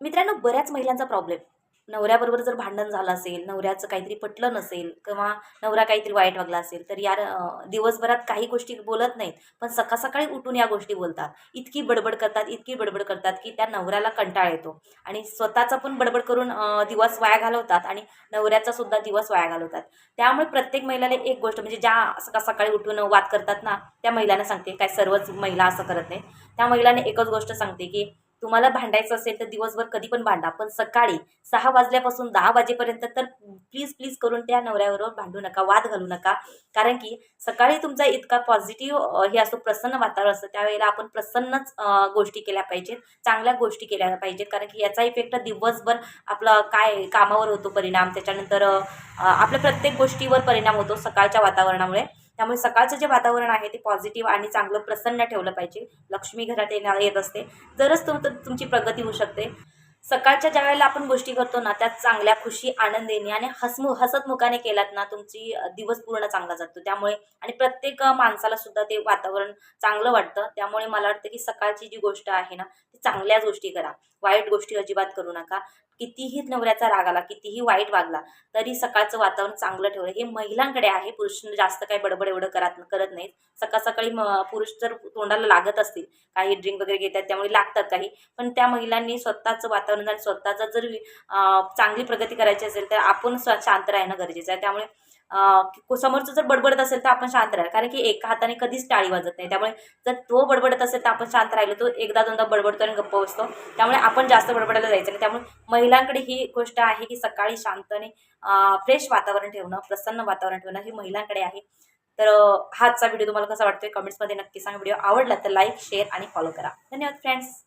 मित्रांनो बऱ्याच महिलांचा प्रॉब्लेम नवऱ्याबरोबर जर भांडण झालं असेल नवऱ्याचं काहीतरी पटलं नसेल किंवा नवरा काहीतरी वाईट वागला असेल तर यार दिवसभरात काही गोष्टी बोलत नाहीत पण सकाळ सकाळी उठून या गोष्टी बोलतात. इतकी बडबड करतात इतकी बडबड करतात की त्या नवऱ्याला कंटाळा येतो. आणि स्वतःचा पण बडबड करून दिवस वाया घालवतात आणि नवऱ्याचा सुद्धा दिवस वाया घालवतात. त्यामुळे प्रत्येक महिलाला एक गोष्ट म्हणजे ज्या सकाळ सकाळी उठून वाद करतात ना त्या महिलांना सांगते काय सर्वच महिला असं करत नाही त्या महिलाने एकच गोष्ट सांगते की तुम्हाला भांडायचं असेल तर दिवसभर कधी पण भांडा पण सकाळी सहा वाजल्यापासून दहा वाजेपर्यंत तर प्लीज प्लीज करून त्या नवऱ्याबरोबर भांडू नका वाद घालू नका. कारण की सकाळी तुमचा इतका पॉझिटिव्ह हे असतो प्रसन्न वातावरण असतं. त्यावेळेला आपण प्रसन्नच गोष्टी केल्या पाहिजेत चांगल्या गोष्टी केल्या पाहिजेत. कारण की याचा इफेक्ट दिवसभर आपलं काय कामावर होतो परिणाम त्याच्यानंतर आपल्या प्रत्येक गोष्टीवर परिणाम होतो सकाळच्या वातावरणामुळे. त्यामुळे सकाळचं जे वातावरण आहे ते पॉझिटिव्ह आणि चांगलं प्रसन्न ठेवलं पाहिजे. लक्ष्मी घरात येणार येत असते. तरच तुम तुमची प्रगती होऊ शकते. सकाळच्या ज्या वेळेला आपण गोष्टी करतो ना त्या चांगल्या खुशी आनंदीने आणि हसमु हसतमुखाने केलात ना तुमची दिवस पूर्ण चांगला जातो. त्यामुळे आणि प्रत्येक माणसाला सुद्धा ते वातावरण चांगलं वाटतं. त्यामुळे मला वाटतं की सकाळची जी गोष्ट आहे ना ती चांगल्याच गोष्टी करा. वाईट गोष्टी अजिबात करू नका. कितीही नवऱ्याचा राग आला कितीही वाईट वागला तरी सकाळचं वातावरण चांगलं ठेवलं. हे महिलांकडे आहे पुरुष जास्त काही बडबड एवढं करत करत नाहीत. सकाळ सकाळी म- पुरुष जर तोंडाला लागत असतील काही ड्रिंक वगैरे घेतात त्यामुळे लागतात काही. पण त्या महिलांनी स्वतःचं वातावरण आणि स्वतःचं जर चांगली प्रगती करायची असेल तर आपण स्व- शांत राहणं गरजेचं आहे. त्यामुळे समोरचं जर बडबडत असेल तर आपण शांत राहिलं. कारण की एका हाताने कधीच टाळी वाजत नाही. त्यामुळे जर तो बडबडत असेल तर आपण शांत राहिलो तो एकदा दोनदा बडबडतो आणि गप्प बसतो. त्यामुळे आपण जास्त बडबडायला जायचं नाही. त्यामुळे महिलांकडे ही गोष्ट आहे की सकाळी शांतने फ्रेश वातावरण ठेवणं प्रसन्न वातावरण ठेवणं हे महिलांकडे आहे. तर हाचा व्हिडिओ तुम्हाला कसा वाटतोय? कमेंट्समध्ये नक्की सांगा. व्हिडिओ आवडला तर लाईक शेअर आणि फॉलो करा. धन्यवाद फ्रेंड्स.